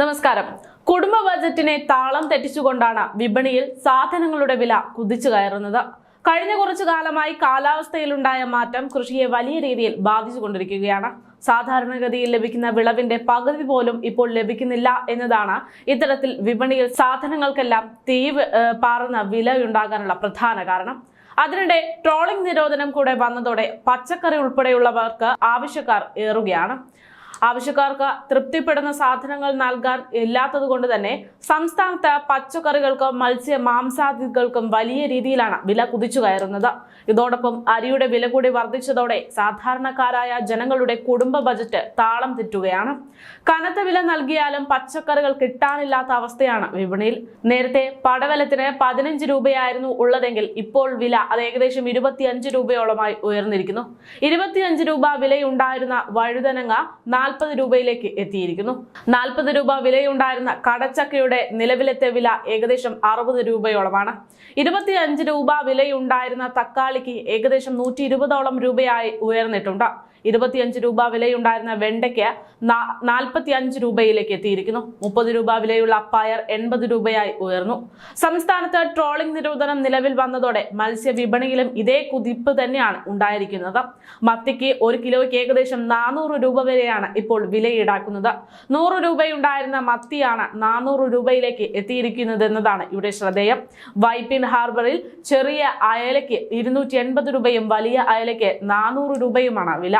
നമസ്കാരം. കുടുംബ ബജറ്റിനെ താളം തെറ്റിച്ചുകൊണ്ടാണ് വിപണിയിൽ സാധനങ്ങളുടെ വില കുതിച്ചു കയറുന്നത്. കഴിഞ്ഞ കുറച്ചു കാലമായി കാലാവസ്ഥയിലുണ്ടായ മാറ്റം കൃഷിയെ വലിയ രീതിയിൽ ബാധിച്ചുകൊണ്ടിരിക്കുകയാണ്. സാധാരണഗതിയിൽ ലഭിക്കുന്ന വിളവിന്റെ പകുതി പോലും ഇപ്പോൾ ലഭിക്കുന്നില്ല എന്നതാണ് ഇത്തരത്തിൽ വിപണിയിൽ സാധനങ്ങൾക്കെല്ലാം തീ പാറുന്ന വിലയുണ്ടാകാനുള്ള പ്രധാന കാരണം. അതിനിടെ ട്രോളിംഗ് നിരോധനം കൂടെ വന്നതോടെ പച്ചക്കറി ഉൾപ്പെടെയുള്ളവർക്ക് ആവശ്യക്കാർ ഏറുകയാണ്. ആവശ്യക്കാർക്ക് തൃപ്തിപ്പെടുന്ന സാധനങ്ങൾ നൽകാൻ ഇല്ലാത്തത് കൊണ്ട് തന്നെ സംസ്ഥാനത്ത് പച്ചക്കറികൾക്കും മത്സ്യ മാംസാദികൾക്കും വലിയ രീതിയിലാണ് വില കുതിച്ചു കയറുന്നത്. ഇതോടൊപ്പം അരിയുടെ വില കൂടി വർദ്ധിച്ചതോടെ സാധാരണക്കാരായ ജനങ്ങളുടെ കുടുംബ ബജറ്റ് താളം തെറ്റുകയാണ്. കനത്ത വില നൽകിയാലും പച്ചക്കറികൾ കിട്ടാനില്ലാത്ത അവസ്ഥയാണ് വിപണിയിൽ. നേരത്തെ പടവലത്തിന് പതിനഞ്ച് രൂപയായിരുന്നു ഉള്ളതെങ്കിൽ ഇപ്പോൾ വില അത് ഏകദേശം ഇരുപത്തിയഞ്ച് രൂപയോളമായി ഉയർന്നിരിക്കുന്നു. ഇരുപത്തിയഞ്ച് രൂപ വിലയുണ്ടായിരുന്ന വഴുതനങ്ങ നാൽപ്പത് രൂപയിലേക്ക് എത്തിയിരിക്കുന്നു. നാൽപ്പത് രൂപ വിലയുണ്ടായിരുന്ന കടച്ചക്കയുടെ നിലവിലത്തെ വില ഏകദേശം അറുപത് രൂപയോളമാണ്. ഇരുപത്തിയഞ്ച് രൂപ വിലയുണ്ടായിരുന്ന തക്കാളിക്ക് ഏകദേശം നൂറ്റി ഇരുപതോളം രൂപയായി ഉയർന്നിട്ടുണ്ട്. ഇരുപത്തിയഞ്ച് രൂപ വിലയുണ്ടായിരുന്ന വെണ്ടയ്ക്ക് നാൽപ്പത്തി അഞ്ച് രൂപയിലേക്ക് എത്തിയിരിക്കുന്നു. മുപ്പത് രൂപ വിലയുള്ള അപ്പായർ എൺപത് രൂപയായി ഉയർന്നു. സംസ്ഥാനത്ത് ട്രോളിംഗ് നിരോധനം നിലവിൽ വന്നതോടെ മത്സ്യ വിപണിയിലും ഇതേ കുതിപ്പ് തന്നെയാണ് ഉണ്ടായിരിക്കുന്നത്. മത്തിക്ക് ഒരു കിലോയ്ക്ക് ഏകദേശം നാനൂറ് രൂപ വരെയാണ് ഇപ്പോൾ വില ഈടാക്കുന്നത് നൂറ് രൂപയുണ്ടായിരുന്ന മത്തിയാണ് നാനൂറ് രൂപയിലേക്ക് എത്തിയിരിക്കുന്നത് എന്നതാണ് ഇവിടെ ശ്രദ്ധേയം. വൈപ്പിൻ ഹാർബറിൽ ചെറിയ അയലയ്ക്ക് ഇരുന്നൂറ്റി രൂപയും വലിയ അയലയ്ക്ക് നാനൂറ് രൂപയുമാണ് വില.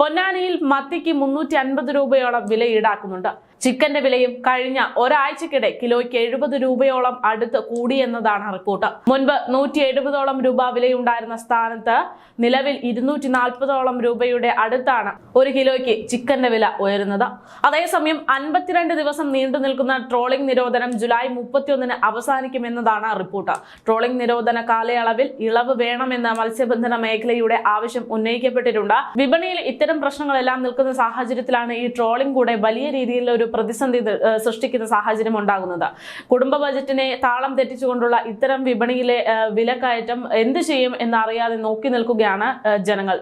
പൊന്നാനിയിൽ മത്തിക്ക് മുന്നൂറ്റി അൻപത് രൂപയോളം വില ഈടാക്കുന്നുണ്ട്. ചിക്കന്റെ വിലയും കഴിഞ്ഞ ഒരാഴ്ചക്കിടെ കിലോയ്ക്ക് എഴുപത് രൂപയോളം അടുത്ത് കൂടി എന്നതാണ് റിപ്പോർട്ട്. മുൻപ് നൂറ്റി എഴുപതോളം രൂപ വിലയുണ്ടായിരുന്ന സ്ഥാനത്ത് നിലവിൽ ഇരുന്നൂറ്റി നാൽപ്പതോളം രൂപയുടെ അടുത്താണ് ഒരു കിലോയ്ക്ക് ചിക്കന്റെ വില ഉയരുന്നത്. അതേസമയം അൻപത്തിരണ്ട് ദിവസം നീണ്ടു നിൽക്കുന്ന ട്രോളിംഗ് നിരോധനം ജൂലൈ മുപ്പത്തിയൊന്നിന് അവസാനിക്കുമെന്നതാണ് റിപ്പോർട്ട്. ട്രോളിംഗ് നിരോധന കാലയളവിൽ ഇളവ് വേണമെന്ന മത്സ്യബന്ധന മേഖലയുടെ ആവശ്യം ഉന്നയിക്കപ്പെട്ടിട്ടുണ്ട്. വിപണിയിൽ ഇത്തരം പ്രശ്നങ്ങളെല്ലാം നിൽക്കുന്ന സാഹചര്യത്തിലാണ് ഈ ട്രോളിംഗ് കൂടെ വലിയ രീതിയിലുള്ള ഒരു പ്രതിസന്ധി സൃഷ്ടിക്കുന്ന സാഹചര്യം ഉണ്ടാകുന്നത്. കുടുംബ ബജറ്റിനെ താളം തെറ്റിച്ചുകൊണ്ടുള്ള ഇത്തരം വിപണിയിലെ വില വിലക്കയറ്റം എന്ത് ചെയ്യും എന്നറിയാതെ നോക്കി നിൽക്കുകയാണ് ജനങ്ങൾ.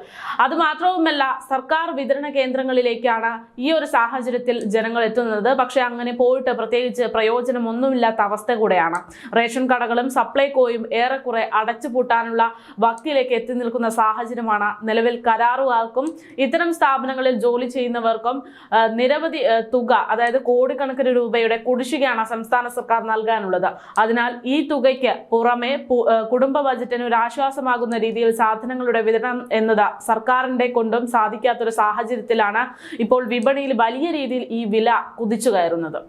അതുമാത്രവുമല്ല സർക്കാർ വിതരണ കേന്ദ്രങ്ങളിലേക്കാണ് ഈ ഒരു സാഹചര്യത്തിൽ ജനങ്ങൾ എത്തുന്നത്. പക്ഷെ അങ്ങനെ പോയിട്ട് പ്രത്യേകിച്ച് പ്രയോജനമൊന്നുമില്ലാത്ത അവസ്ഥ കൂടെയാണ്. റേഷൻ കടകളും സപ്ലൈകോയും ഏറെക്കുറെ അടച്ചുപൂട്ടാനുള്ള വക്കിലേക്ക് എത്തി നിൽക്കുന്ന സാഹചര്യമാണ് നിലവിൽ കരാറുകാർക്കും ഇത്തരം സ്ഥാപനങ്ങളിൽ ജോലി ചെയ്യുന്നവർക്കും നിരവധി തുക അതായത് കോടിക്കണക്കിന് രൂപയുടെ കുടിശ്ശികയാണ് സംസ്ഥാന സർക്കാർ നൽകാനുള്ളത്. അതിനാൽ ഈ തുകയ്ക്ക് പുറമെ കുടുംബ ബജറ്റിന് ഒരു ആശ്വാസമാകുന്ന രീതിയിൽ സാധനങ്ങളുടെ വിതരണം എന്നത് സർക്കാരിന്റെ കൊണ്ടും സാധിക്കാത്തൊരു സാഹചര്യത്തിലാണ് ഇപ്പോൾ വിപണിയിൽ വലിയ രീതിയിൽ ഈ വില കുതിച്ചു കയറുന്നത്.